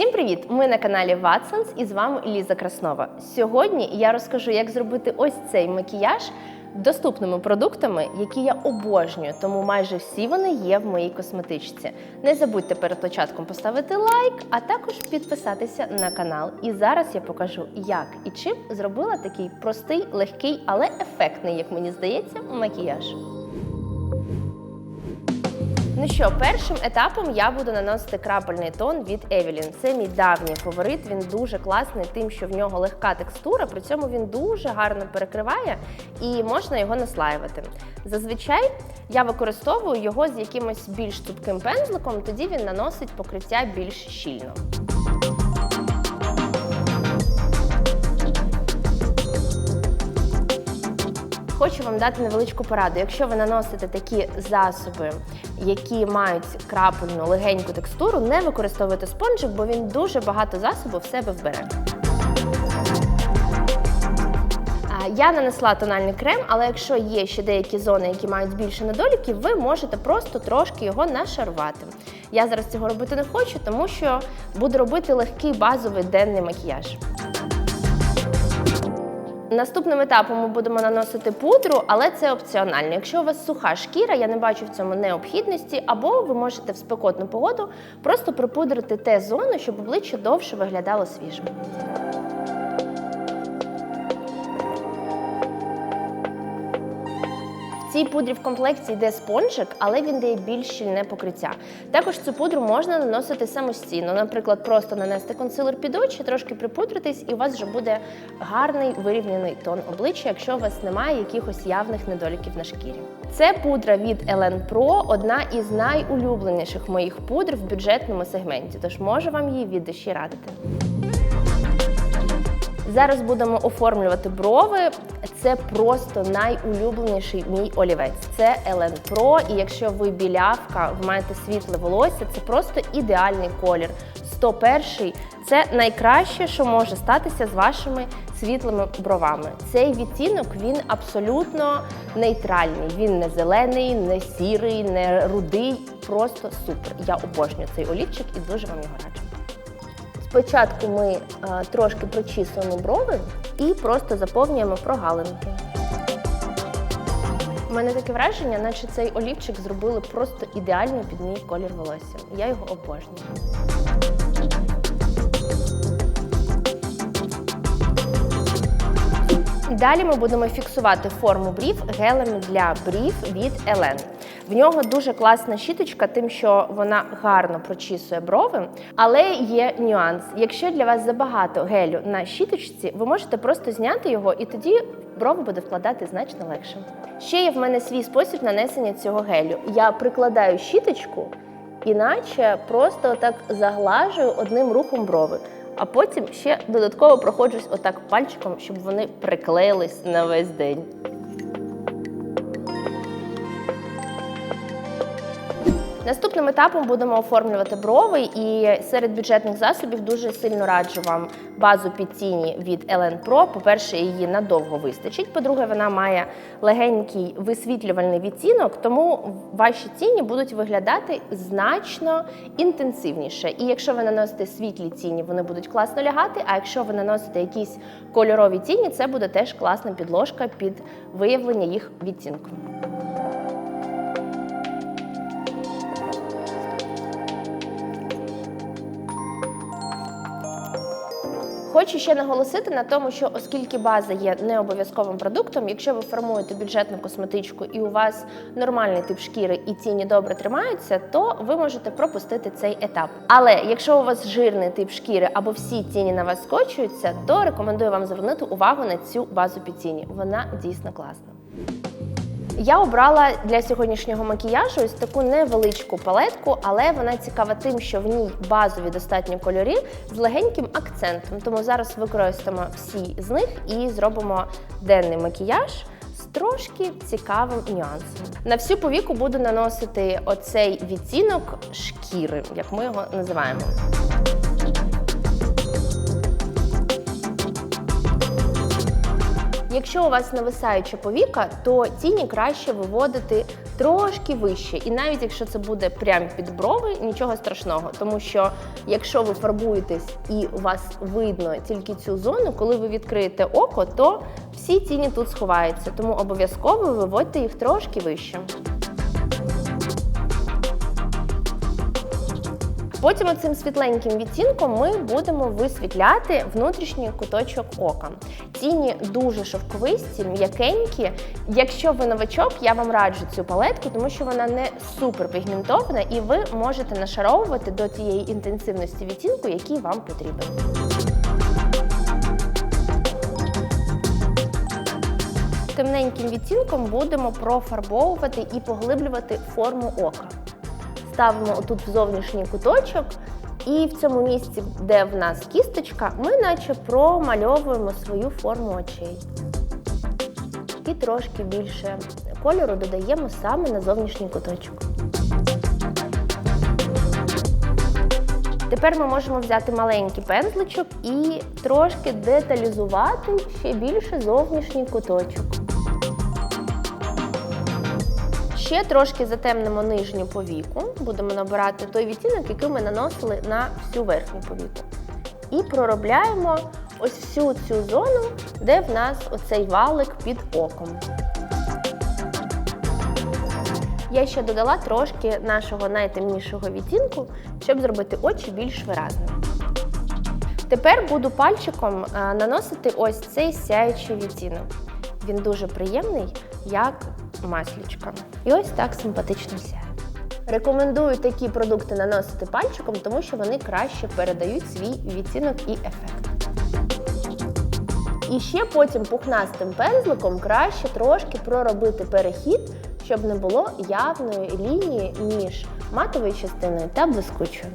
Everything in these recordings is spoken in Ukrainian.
Всім привіт! Ми на каналі Watsons і з вами Ліза Краснова. Сьогодні я розкажу, як зробити ось цей макіяж доступними продуктами, які я обожнюю, тому майже всі вони є в моїй косметичці. Не забудьте перед початком поставити лайк, а також підписатися на канал. І зараз я покажу, як і чим зробила такий простий, легкий, але ефектний, як мені здається, макіяж. Ну що, першим етапом я буду наносити крапельний тон від Evelyn. Це мій давній фаворит. Він дуже класний, тим, що в нього легка текстура, при цьому він дуже гарно перекриває і можна його наслаювати. Зазвичай я використовую його з якимось більш цупким пензликом, тоді він наносить покриття більш щільно. Хочу вам дати невеличку пораду. Якщо ви наносите такі засоби, які мають крапельну легеньку текстуру, не використовуйте спонжик, бо він дуже багато засобу в себе вбере. Я нанесла тональний крем, але якщо є ще деякі зони, які мають більше недоліків, ви можете просто трошки його нашарувати. Я зараз цього робити не хочу, тому що буду робити легкий базовий денний макіяж. Наступним етапом ми будемо наносити пудру, але це опціонально. Якщо у вас суха шкіра, я не бачу в цьому необхідності, або ви можете в спекотну погоду просто припудрити те зону, щоб обличчя довше виглядало свіжим. Цій пудрі в комплекті йде спонжик, але він дає більш щільне покриття. Також цю пудру можна наносити самостійно. Наприклад, просто нанести консилер під очі, трошки припудритись, і у вас вже буде гарний вирівняний тон обличчя, якщо у вас немає якихось явних недоліків на шкірі. Це пудра від Elen Pro, одна із найулюбленіших моїх пудр в бюджетному сегменті, тож можу вам її від душі радити. Зараз будемо оформлювати брови. Це просто найулюбленіший мій олівець. Це Elen Pro, і якщо ви білявка, ви маєте світле волосся, це просто ідеальний колір. 101 – це найкраще, що може статися з вашими світлими бровами. Цей відтінок він абсолютно нейтральний. Він не зелений, не сірий, не рудий. Просто супер. Я обожнюю цей олівчик і дуже вам його раджу. Спочатку ми а, трошки прочісуємо брови і просто заповнюємо прогалинки. У мене таке враження, наче цей олівчик зробили просто ідеально під мій колір волосся. Я його обожнюю. Далі ми будемо фіксувати форму брів гелем для брів від Елен. В нього дуже класна щіточка, тим, що вона гарно прочісує брови, але є нюанс. Якщо для вас забагато гелю на щіточці, ви можете просто зняти його, і тоді брови буде вкладати значно легше. Ще є в мене свій спосіб нанесення цього гелю. Я прикладаю щіточку, іначе просто отак заглажую одним рухом брови. А потім ще додатково проходжусь отак пальчиком, щоб вони приклеїлись на весь день. Наступним етапом будемо оформлювати брови, і серед бюджетних засобів дуже сильно раджу вам базу під тіні від Elen Pro. По-перше, її надовго вистачить. По-друге, вона має легенький висвітлювальний відтінок, тому ваші тіні будуть виглядати значно інтенсивніше. І якщо ви наносите світлі тіні, вони будуть класно лягати. А якщо ви наносите якісь кольорові тіні, це буде теж класна підложка під виявлення їх відтінку. Хочу ще наголосити на тому, що оскільки база є не обов'язковим продуктом, якщо ви формуєте бюджетну косметичку і у вас нормальний тип шкіри і тіні добре тримаються, то ви можете пропустити цей етап. Але якщо у вас жирний тип шкіри або всі тіні на вас скочуються, то рекомендую вам звернути увагу на цю базу під тіні. Вона дійсно класна. Я обрала для сьогоднішнього макіяжу ось таку невеличку палетку, але вона цікава тим, що в ній базові достатньо кольорі з легеньким акцентом. Тому зараз використаємо всі з них і зробимо денний макіяж трошки цікавим нюансом. На всю повіку буду наносити оцей відтінок шкіри, як ми його називаємо. Якщо у вас нависаюча повіка, то тіні краще виводити трошки вище. І навіть якщо це буде прямо під брови, нічого страшного. Тому що якщо ви фарбуєтесь і у вас видно тільки цю зону, коли ви відкриєте око, то всі тіні тут сховаються. Тому обов'язково виводьте їх трошки вище. Потім цим світленьким відтінком ми будемо висвітляти внутрішній куточок ока. Тіні дуже шовковисті, м'якенькі. Якщо ви новачок, я вам раджу цю палетку, тому що вона не супер пігментована, і ви можете нашаровувати до тієї інтенсивності відтінку, який вам потрібен. Темненьким відтінком будемо профарбовувати і поглиблювати форму ока ставимо отут в зовнішній куточок, і в цьому місці, де в нас кісточка, ми наче промальовуємо свою форму очей. І трошки більше кольору додаємо саме на зовнішній куточок. Тепер ми можемо взяти маленький пензличок і трошки деталізувати ще більше зовнішній куточок. Ще трошки затемнимо нижню повіку, будемо набирати той відтінок, який ми наносили на всю верхню повіку. І проробляємо ось всю цю зону, де в нас оцей валик під оком. Я ще додала трошки нашого найтемнішого відтінку, щоб зробити очі більш виразними. Тепер буду пальчиком е, наносити ось цей сяючий відтінок. Він дуже приємний, як маслічка. І ось так симпатично сяє. Рекомендую такі продукти наносити пальчиком, тому що вони краще передають свій відтінок і ефект. І ще потім пухнастим пензликом краще трошки проробити перехід, щоб не було явної лінії між матовою частиною та блискучою.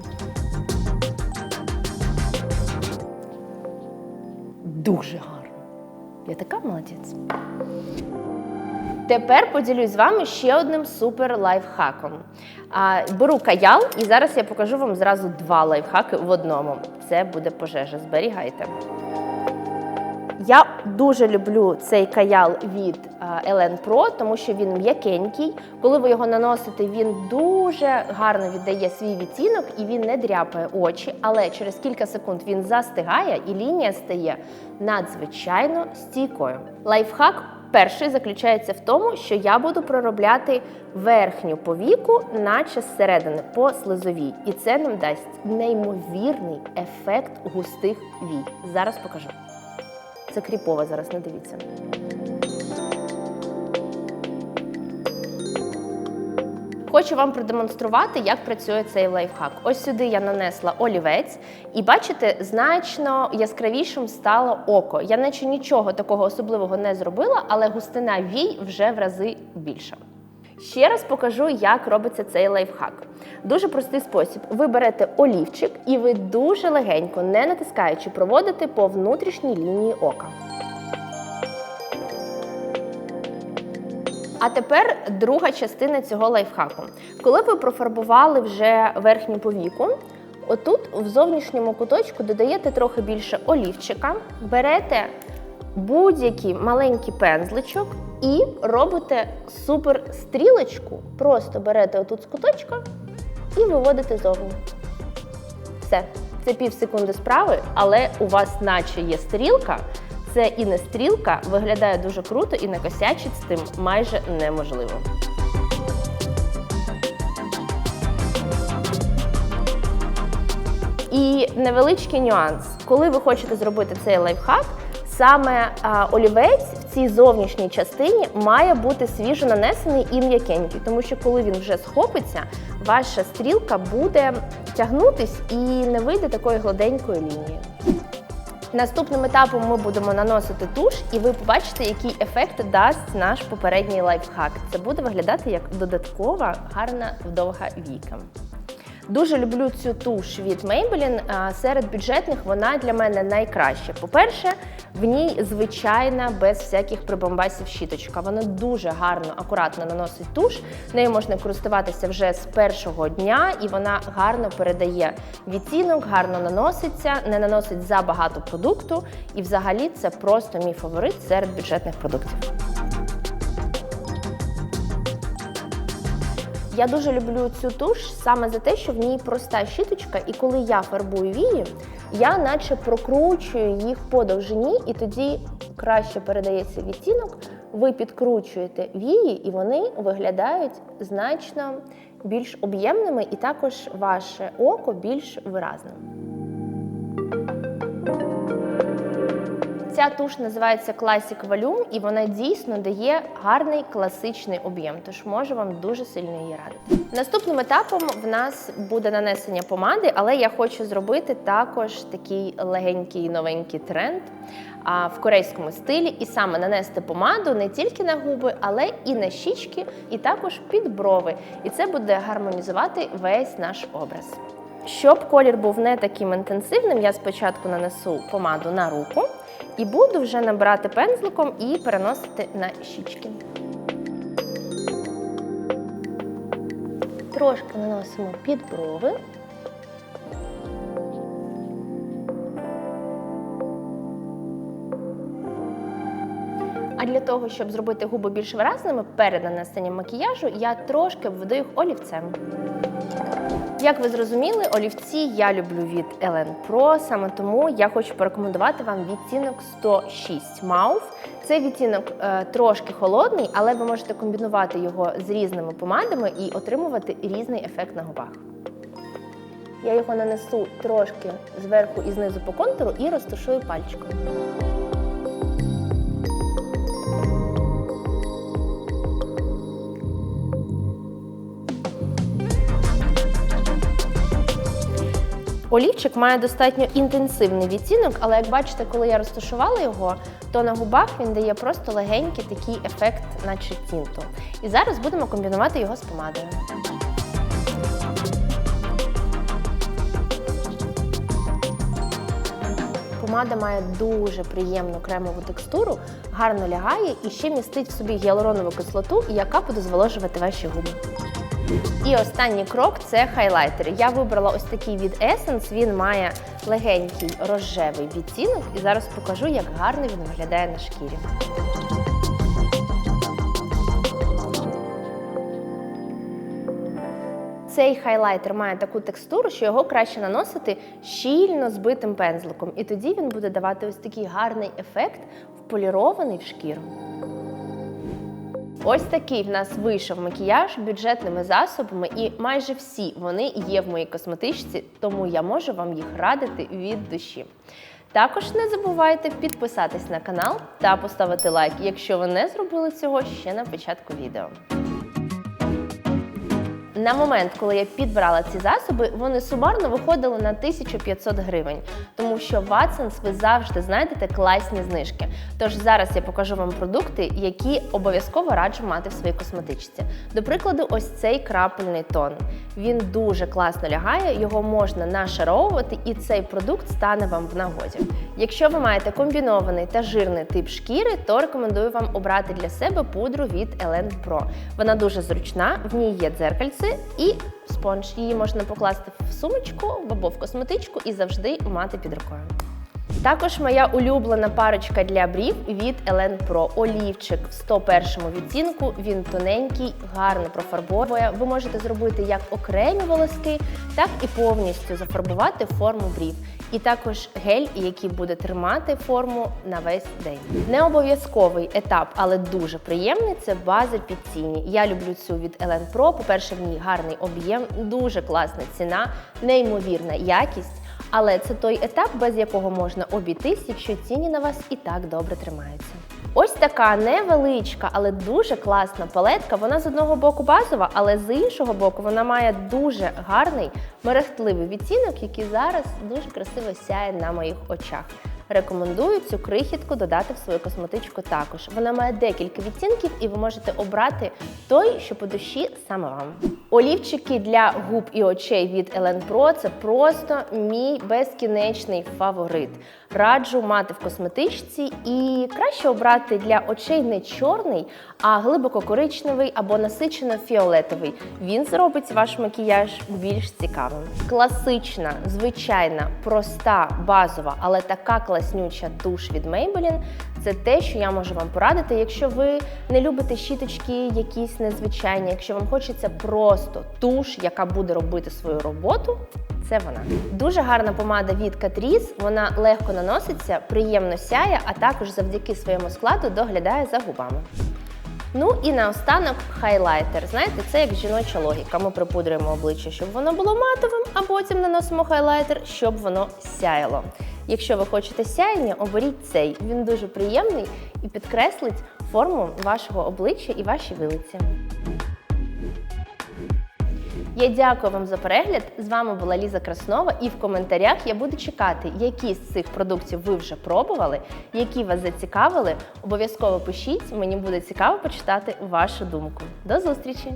Дуже гарно. Я така молодець. Тепер поділюсь з вами ще одним супер лайфхаком. Беру каял, і зараз я покажу вам зразу два лайфхаки в одному. Це буде пожежа. Зберігайте. Я дуже люблю цей каял від Elen Pro, тому що він м'якенький. Коли ви його наносите, він дуже гарно віддає свій відтінок і він не дряпає очі, але через кілька секунд він застигає і лінія стає надзвичайно стійкою. Лайфхак перший заключається в тому, що я буду проробляти верхню повіку, наче зсередини по слизовій. І це нам дасть неймовірний ефект густих вій. Зараз покажу. Це кріпово зараз, не дивіться. Хочу вам продемонструвати, як працює цей лайфхак. Ось сюди я нанесла олівець, і бачите, значно яскравішим стало око. Я наче нічого такого особливого не зробила, але густина вій вже в рази більша. Ще раз покажу, як робиться цей лайфхак. Дуже простий спосіб. Ви берете олівчик і ви дуже легенько, не натискаючи, проводите по внутрішній лінії ока. А тепер друга частина цього лайфхаку. Коли ви профарбували вже верхню повіку, отут в зовнішньому куточку додаєте трохи більше олівчика, берете будь-який маленький пензличок і робите супер стрілочку. Просто берете отут з куточка і виводите зовні. Все. Це пів секунди справи, але у вас наче є стрілка. Це і не стрілка, виглядає дуже круто і накосячить з тим майже неможливо. І невеличкий нюанс, коли ви хочете зробити цей лайфхак, саме а, олівець в цій зовнішній частині має бути свіжо нанесений і м'якенький, тому що коли він вже схопиться, ваша стрілка буде тягнутись і не вийде такої гладенької лінії. Наступним етапом ми будемо наносити туш, і ви побачите, який ефект дасть наш попередній лайфхак. Це буде виглядати як додаткова гарна вдовга віка. Дуже люблю цю туш від Maybelline. Серед бюджетних вона для мене найкраща. По-перше, В ній звичайна, без всяких прибамбасів щіточка. Вона дуже гарно, акуратно наносить туш. Нею можна користуватися вже з першого дня, і вона гарно передає відтінок, гарно наноситься, не наносить забагато продукту. І взагалі це просто мій фаворит серед бюджетних продуктів. Я дуже люблю цю туш саме за те, що в ній проста щіточка, і коли я фарбую вії, я наче прокручую їх по довжині, і тоді краще передається відтінок. Ви підкручуєте вії, і вони виглядають значно більш об'ємними, і також ваше око більш виразним. Ця туш називається Classic Volume, і вона дійсно дає гарний класичний об'єм, тож можу вам дуже сильно її радити. Наступним етапом в нас буде нанесення помади, але я хочу зробити також такий легенький новенький тренд в корейському стилі, і саме нанести помаду не тільки на губи, але і на щічки, і також під брови. І це буде гармонізувати весь наш образ. Щоб колір був не таким інтенсивним, я спочатку нанесу помаду на руку і буду вже набирати пензликом і переносити на щічки. Трошки наносимо під брови. А для того, щоб зробити губи більш виразними, перед нанесенням макіяжу я трошки обведу їх олівцем. Як ви зрозуміли, олівці я люблю від Ellen Pro, саме тому я хочу порекомендувати вам відтінок 106 Mauve. Цей відтінок е, трошки холодний, але ви можете комбінувати його з різними помадами і отримувати різний ефект на губах. Я його нанесу трошки зверху і знизу по контуру і розташую пальчиком. Олівчик має достатньо інтенсивний відтінок, але як бачите, коли я розташувала його, то на губах він дає просто легенький такий ефект, наче тінту. І зараз будемо комбінувати його з помадою. Помада має дуже приємну кремову текстуру, гарно лягає і ще містить в собі гіалуронову кислоту, яка буде зволожувати ваші губи. І останній крок це хайлайтери. Я вибрала ось такий від Essence. Він має легенький рожевий відтінок, і зараз покажу, як гарно він виглядає на шкірі. Цей хайлайтер має таку текстуру, що його краще наносити щільно збитим пензликом, і тоді він буде давати ось такий гарний ефект, вполірований в шкіру. Ось такий в нас вийшов макіяж бюджетними засобами, і майже всі вони є в моїй косметичці, тому я можу вам їх радити від душі. Також не забувайте підписатись на канал та поставити лайк, якщо ви не зробили цього ще на початку відео. На момент, коли я підбирала ці засоби, вони сумарно виходили на 1500 гривень, тому що в Watsons ви завжди знайдете класні знижки. Тож зараз я покажу вам продукти, які обов'язково раджу мати в своїй косметичці. До прикладу, ось цей крапельний тон. Він дуже класно лягає, його можна нашаровувати, і цей продукт стане вам в нагоді. Якщо ви маєте комбінований та жирний тип шкіри, то рекомендую вам обрати для себе пудру від Elen Pro. Вона дуже зручна, в ній є дзеркальце і спонж. Її можна покласти в сумочку або в косметичку і завжди мати під рукою. Також моя улюблена парочка для брів від Elen Pro. Олівчик в 101 відтінку. Він тоненький, гарно профарбовує. Ви можете зробити як окремі волоски, так і повністю зафарбувати форму брів. І також гель, який буде тримати форму на весь день. Не обов'язковий етап, але дуже приємний це база під тіні. Я люблю цю від Elen Pro. По-перше, в ній гарний об'єм, дуже класна ціна, неймовірна якість. Але це той етап, без якого можна обійтись, якщо ціні на вас і так добре тримаються. Ось така невеличка, але дуже класна палетка. Вона з одного боку базова, але з іншого боку вона має дуже гарний мерехтливий відтінок, який зараз дуже красиво сяє на моїх очах. Рекомендую цю крихітку додати в свою косметичку також. Вона має декілька відтінків, і ви можете обрати той, що по душі саме вам. Олівчики для губ і очей від Elen Pro – це просто мій безкінечний фаворит. Раджу мати в косметичці і краще обрати для очей не чорний, а глибоко коричневий або насичено фіолетовий. Він зробить ваш макіяж більш цікавим. Класична, звичайна, проста, базова, але така класнюча туш від Maybelline – це те, що я можу вам порадити, якщо ви не любите щіточки якісь незвичайні, якщо вам хочеться просто туш, яка буде робити свою роботу. Це вона. Дуже гарна помада від Catrice, вона легко наноситься, приємно сяє, а також завдяки своєму складу доглядає за губами. Ну і наостанок хайлайтер. Знаєте, це як жіноча логіка. Ми припудрюємо обличчя, щоб воно було матовим, а потім наносимо хайлайтер, щоб воно сяяло. Якщо ви хочете сяєння, оберіть цей. Він дуже приємний і підкреслить форму вашого обличчя і ваші вилиці. Я дякую вам за перегляд. З вами була Ліза Краснова, і в коментарях я буду чекати, які з цих продуктів ви вже пробували, які вас зацікавили. Обов'язково пишіть, мені буде цікаво почитати вашу думку. До зустрічі!